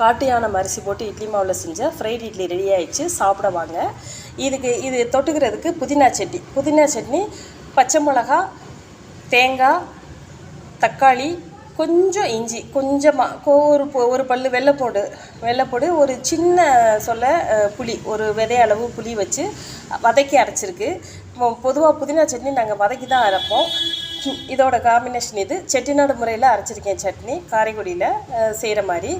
காட்டு யானை அரிசி போட்டு இட்லி மாவில் செஞ்சால் ஃப்ரைட் இட்லி ரெடி ஆயிடுச்சு. சாப்பிட வாங்க. இதுக்கு இது தொட்டுக்கிறதுக்கு புதினா சட்னி. புதினா சட்னி பச்சை மிளகா தேங்காய் தக்காளி கொஞ்சம் இஞ்சி கொஞ்சமாக ஒரு ஒரு பல் வெள்ளைப்பூடு வெள்ளைப்பூடு ஒரு சின்ன சொல்ல புளி ஒரு விதை அளவு புளி வச்சு வதக்கி அரைச்சிருக்கு. பொதுவாக புதினா சட்னி நாங்கள் வதக்கி தான் அரைப்போம். இதோட காம்பினேஷன் இது. செட்டிநாடு முறையில் அரைச்சிருக்கேன் சட்னி. காரைக்குடியில் செய்கிற மாதிரி.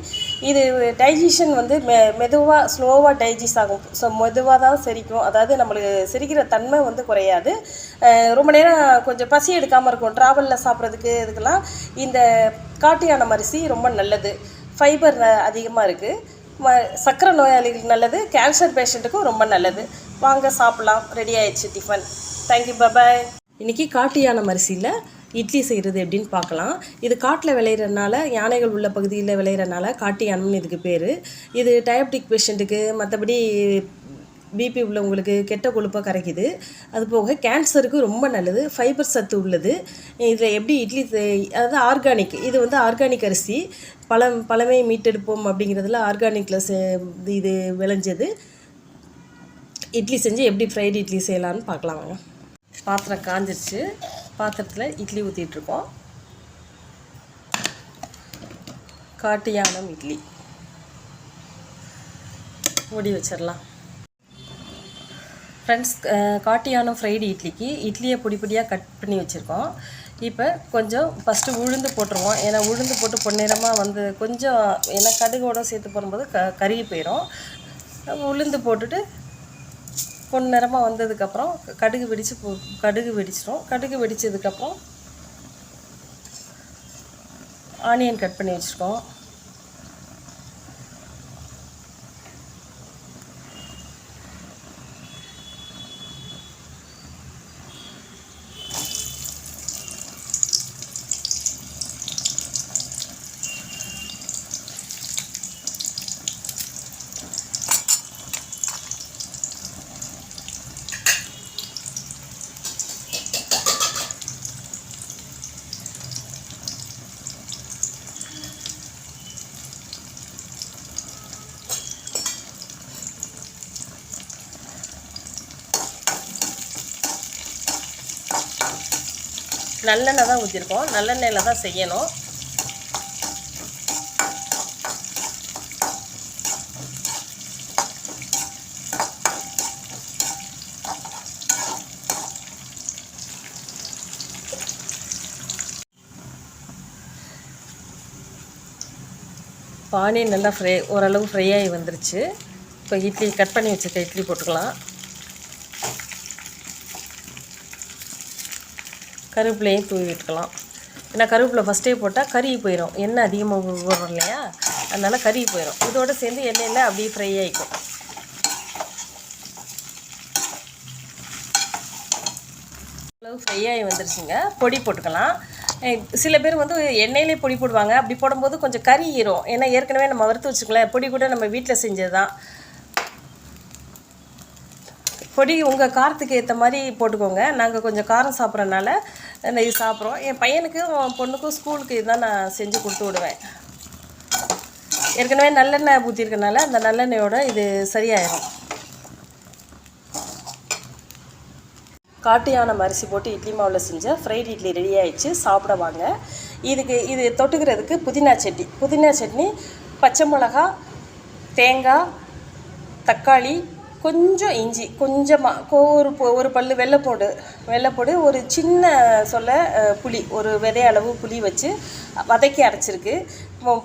இது டைஜஷன் வந்து மெ மெதுவாக ஸ்லோவாக டைஜஸ்ட் ஆகும். ஸோ மெதுவாக தான் செரிக்கும். அதாவது நம்மளுக்கு செரிக்கிற தன்மை வந்து குறையாது. ரொம்ப நேரம் கொஞ்சம் பசி எடுக்காமல் இருக்கும். ட்ராவலில் சாப்பிட்றதுக்கு இதுக்கெல்லாம் இந்த காட்டு யானை அரிசி ரொம்ப நல்லது. ஃபைபர் அதிகமாக இருக்குது ம சர்க்கரை நோயாளிகளுக்கு நல்லது. கேன்சர் பேஷண்ட்டுக்கும் ரொம்ப நல்லது. வாங்க சாப்பிட்லாம். ரெடி ஆயிடுச்சு டிஃபன் தேங்க்யூ பபாய் இன்றைக்கி காட்டு யானை அரிசியில் இட்லி செய்கிறது எப்படின்னு பார்க்கலாம். இது காட்டில் விளையிறதுனால யானைகள் உள்ள பகுதியில் விளையிறனால காட்டு யானைன்னு இதுக்கு பேர். இது டயபெட்டிக் பேஷண்ட்டுக்கு மற்றபடி பிபி உள்ளவங்களுக்கு கெட்ட கொழுப்பாக கரைக்குது. அது போக கேன்சருக்கு ரொம்ப நல்லது ஃபைபர் சத்து உள்ளது. இதில் எப்படி இட்லி செய்- அதாவது ஆர்கானிக் இது வந்து ஆர்கானிக் அரிசி. பழம் பழமை மீட்டெடுப்போம் அப்படிங்கிறதுல ஆர்கானிக்கில் செ இது விளைஞ்சது. இட்லி செஞ்சு எப்படி ஃப்ரைட் இட்லி செய்யலான்னு பார்க்கலாம் வாங்க. பாத்திரம் காஞ்சிருச்சு. பாத்திரத்தில் இட்லி ஊற்றிட்டுருக்கோம் காட்டு யானம் இட்லி. மூடி வச்சிடலாம் ஃப்ரெண்ட்ஸ் காட்டு யானம் ஃப்ரைடு இட்லிக்கு இட்லியை பொடி பொடியாக கட் பண்ணி வச்சுருக்கோம். இப்போ கொஞ்சம் ஃபஸ்ட்டு உளுந்து போட்டுருவோம். ஏன்னா உளுந்து போட்டு பொன்னிறமாக வந்து கொஞ்சம் ஏன்னா கடுகோட சேர்த்து போடும்போது க கருகி போயிடும் உளுந்து போட்டுட்டு பொன்னிறமாக வந்ததுக்கப்புறம் கடுகு வெடித்து போ கடுகு வெடிச்சிடும் கடுகு வெடித்ததுக்கப்புறம் ஆனியன் கட் பண்ணி வச்சுருக்கோம். நல்லெண்ணெய் தான் ஊற்றிருக்கோம் நல்லெண்ணெயில் தான் செய்யணும். பானி நல்லா ஃப்ரை ஓரளவு ஃப்ரை ஆகி வந்துருச்சு. இப்போ இட்லி கட் பண்ணி வச்சுருக்க இட்லி போட்டுக்கலாம். கருவேப்பிலையும் தூவி விட்டுக்கலாம். ஏன்னா கருவேப்பிலை ஃபஸ்ட்டே போட்டால் கறி போயிடும் எண்ணெய் அதிகமாக போடுறோம் இல்லையா? அதனால் கருகி போயிடும் இதோட சேர்ந்து எண்ணெயில் அப்படியே ஃப்ரை ஆகிக்கும் அளவு ஃப்ரை ஆகி வந்துருச்சுங்க. பொடி போட்டுக்கலாம். சில பேர் வந்து எண்ணெயிலே பொடி போடுவாங்க. அப்படி போடும்போது கொஞ்சம் கறி ஈரும். ஏன்னா ஏற்கனவே நம்ம வறுத்து வச்சுக்கலாம் பொடி கூட நம்ம வீட்டில் செஞ்சது தான் பொடி உங்கள் காரத்துக்கு ஏற்ற மாதிரி போட்டுக்கோங்க. நாங்கள் கொஞ்சம் காரம் சாப்பிட்றனால இது சாப்பிட்றோம். என் பையனுக்கும் பொண்ணுக்கும் ஸ்கூலுக்கு இதுதான் நான் செஞ்சு கொடுத்து விடுவேன். ஏற்கனவே நல்லெண்ணெய் ஊற்றிருக்கனால அந்த நல்லெண்ணெயோட இது சரியாயிடும் காட்டு யானை அரிசி போட்டு இட்லி மாவில் செஞ்ச ஃப்ரைட் இட்லி ரெடி ஆயிடுச்சு. சாப்பிட வாங்க. இதுக்கு இது தொட்டுக்கிறதுக்கு புதினா சட்னி. புதினா சட்னி பச்சை மிளகா தேங்காய் தக்காளி கொஞ்சம் இஞ்சி கொஞ்சமாக ஒரு ஒரு பல்லு வெள்ளைப்பூடு வெள்ளைப்பூடு ஒரு சின்ன சொல்ல புளி ஒரு விதை அளவு புளி வச்சு வதக்கி அரைச்சிருக்கு.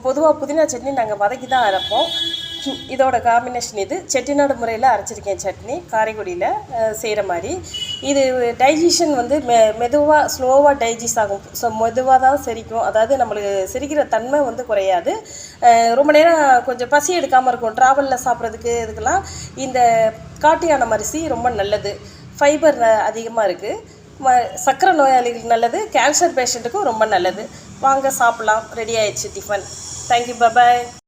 பொதுவாக புதினா சட்னி நாங்கள் வதக்கி தான் அரைப்போம். இதோட காம்பினேஷன் இது. செட்டிநாடு முறையில் அரைச்சிருக்கேன் சட்னி காரைக்குடியில் செய்கிற மாதிரி. இது டைஜஷன் வந்து மெ மெதுவாக ஸ்லோவாக டைஜஸ்ட் ஆகும். ஸோ மெதுவாக தான் செரிக்கும். அதாவது நம்மளுக்கு செரிக்கிற தன்மை வந்து குறையாது. ரொம்ப நேரம் கொஞ்சம் பசி எடுக்காமல் இருக்கும் ட்ராவலில் சாப்பிட்றதுக்கு இதுக்கெல்லாம் இந்த காட்டியான அரிசி ரொம்ப நல்லது. ஃபைபர் அதிகமாக இருக்குது ம சர்க்கரை நோயாளிகளுக்கு நல்லது. கேன்சர் பேஷண்ட்டுக்கும் ரொம்ப நல்லது. வாங்க சாப்பிட்லாம். ரெடி ஆயிடுச்சு டிஃபன் தேங்க்யூ பபாய்